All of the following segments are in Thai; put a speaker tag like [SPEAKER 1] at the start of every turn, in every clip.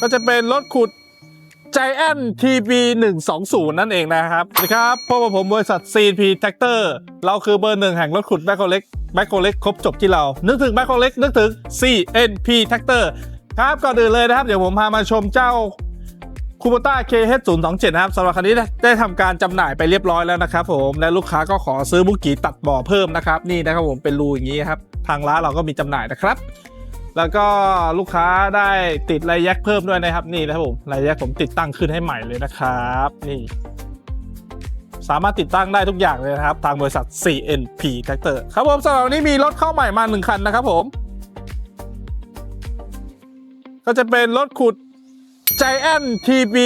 [SPEAKER 1] ก็จะเป็นรถขุด Giant TB 120นั่นเองนะครับสวัสดีครับพบกับผมบริษัท CP Tractor เราคือเบอร์หนึ่งแห่งรถขุดแบคโคเล็กแบคโคเล็กครบจบที่เรา นึกถึงแบคโคเล็กนึกถึง CNP Tractor ครับก่อนอื่นเลยนะครับ เดี๋ยวผมพามาชมเจ้าคูโบต้า KH027 นะครับสำหรับคันนี้ได้ทำการจำหน่ายไปเรียบร้อยแล้วนะครับผมและลูกค้าก็ขอซื้อบุกี้ตัดบ่อเพิ่มนะครับ นี่นะครับผมเป็นรูอย่างนี้ครับ ทางร้านเราก็มีจำหน่ายนะครับ แล้วก็ลูกค้าได้ติดไรแยกเพิ่มด้วยนะครับนี่นะครับผมไรแยกผมติดตั้งขึ้นให้ใหม่เลยนะครับ นี่ สามารถติดตั้งได้ทุกอย่างเลยนะครับ ทางบริษัท CNP Tractor ครับผมสำหรับวันนี้มีรถเข้าใหม่มาหนึ่งคันนะครับผม ก็จะเป็นรถขุด Giant TB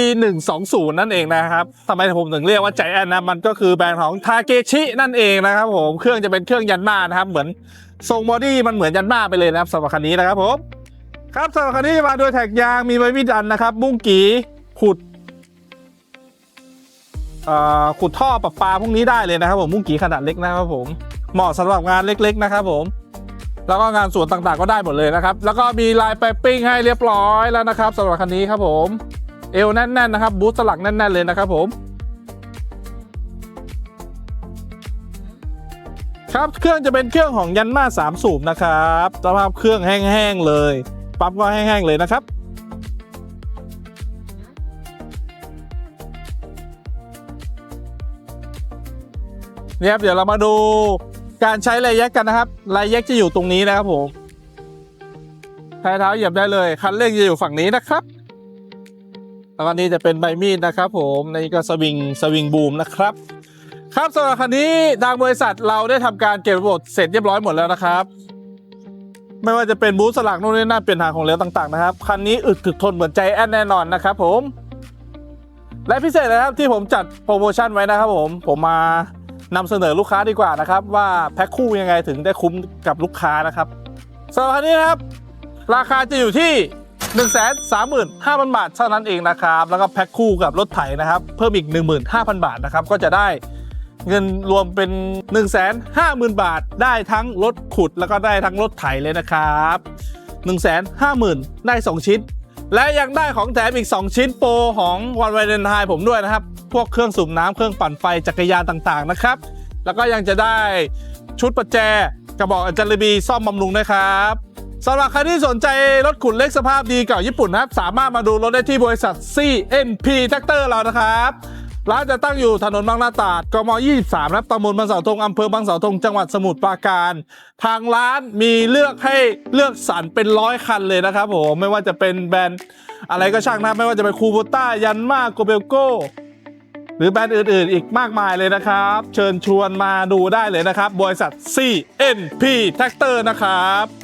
[SPEAKER 1] 120นั่นเองนะครับทำไมผมถึงเรียกว่า Giant นะ มันก็คือแบรนด์ของ Takeshi นั่นเองนะครับผม เครื่องจะเป็นเครื่องยันมานะครับ เหมือนทรงบอดี้มันเหมือนยันมาไปเลยนะครับสำหรับคันนี้นะครับผม ครับสำหรับคันนี้มาโดยแท็กยางมีใบมีดันนะครับ บุ้งกีขุดอ่อขุดท่อประปาพวกนี้ได้เลยนะครับผม บุ้งกีขนาดเล็กนะครับผม เหมาะสำหรับงานเล็ก ๆ นะครับผม แล้วก็งานส่วนต่างๆก็ได้หมดเลยนะครับ แล้วก็มีลายแปปปิ้งให้เรียบร้อยแล้วนะครับสำหรับคันนี้ครับผม เอวแน่นๆนะครับ บูทสลักแน่นๆเลยนะครับผมครับเครื่องจะเป็นเครื่องของยันมา3สูบนะครับสภาพเครื่องแห้งๆเลยปั๊มก็แห้งๆเลยนะครับเนี่ยเดี๋ยวเรามาดู การใช้ไรแยกกันนะครับไรแยกจะอยู่ตรงนี้นะครับผมใช้เท้าเหยียบได้เลย คันเร่งจะอยู่ฝั่งนี้นะครับแล้วก็นี้จะเป็นใบมีดนะครับ ผมในนี้ก็สวิงสวิงบูมนะครับ ครับสำหรับคันนี้ทางบริษัทเราได้ทำการเก็บระบบเสร็จเรียบร้อยหมดแล้วนะครับ ไม่ว่าจะเป็นบูธสลักนู่นนี่นั่นเปลี่ยนทางของเหลวต่างๆนะครับคันนี้อึดถึกทนเหมือนใจแอนแน่นอนนะครับ ผม และพิเศษนะครับที่ผมจัดโปรโมชั่นไว้นะครับ ผมผมมา นำเสนอลูกค้าดีกว่านะครับ ว่าแพ็คคู่ยังไงถึงได้คุ้มกับลูกค้านะครับสำหรับคันนี้นะครับ ราคาจะอยู่ที่ 1 3 5 0 0 0 บาทเท่านั้นเองนะครับ แล้วก็แพ็คคู่กับรถไถนะครับ เพิ่มอีก 15,000 บาทนะครับ ก็จะได้เงินรวมเป็น 1 5 0 0 0 0 บาท ได้ทั้งรถขุดแล้วก็ได้ทั้งรถไถเลยนะครับ 1 5 0 0 0 0 ได้ 2 ชิ้น และยังได้ของแถมอีก 2 ชิ้นโปรของวันวาเลนไทน์ผมด้วยนะครับ พวกเครื่องสูบน้ำเครื่องปั่นไฟจักรยานต่างๆนะครับ แล้วก็ยังจะได้ชุดประแจกระบอกอัจารบีซ่อมบำรุงนะครับสำหรับใครที่สนใจรถขุดเล็กสภาพดีเก่าญี่ปุ่นนะครับ สามารถมาดูรถได้ที่บริษัท CNP Tractor เรานะครับ ร้านจะตั้งอยู่ถนนบางนาตราดกม 23นะครับตำบลบางเสาธงอำเภอบางเสาธงจังหวัดสมุทรปราการ ทางร้านมีเลือกให้เลือกสรรเป็นร้อยคันเลยนะครับผมไม่ว่าจะเป็นแบรนด์อะไรก็ช่างนะไม่ว่าจะเป็นคูโบต้ายันมาโกเบลโกหรือแบรนด์อื่นๆ อีกมากมายเลยนะครับ เชิญชวนมาดูได้เลยนะครับ บริษัท CNP Tractor นะครับ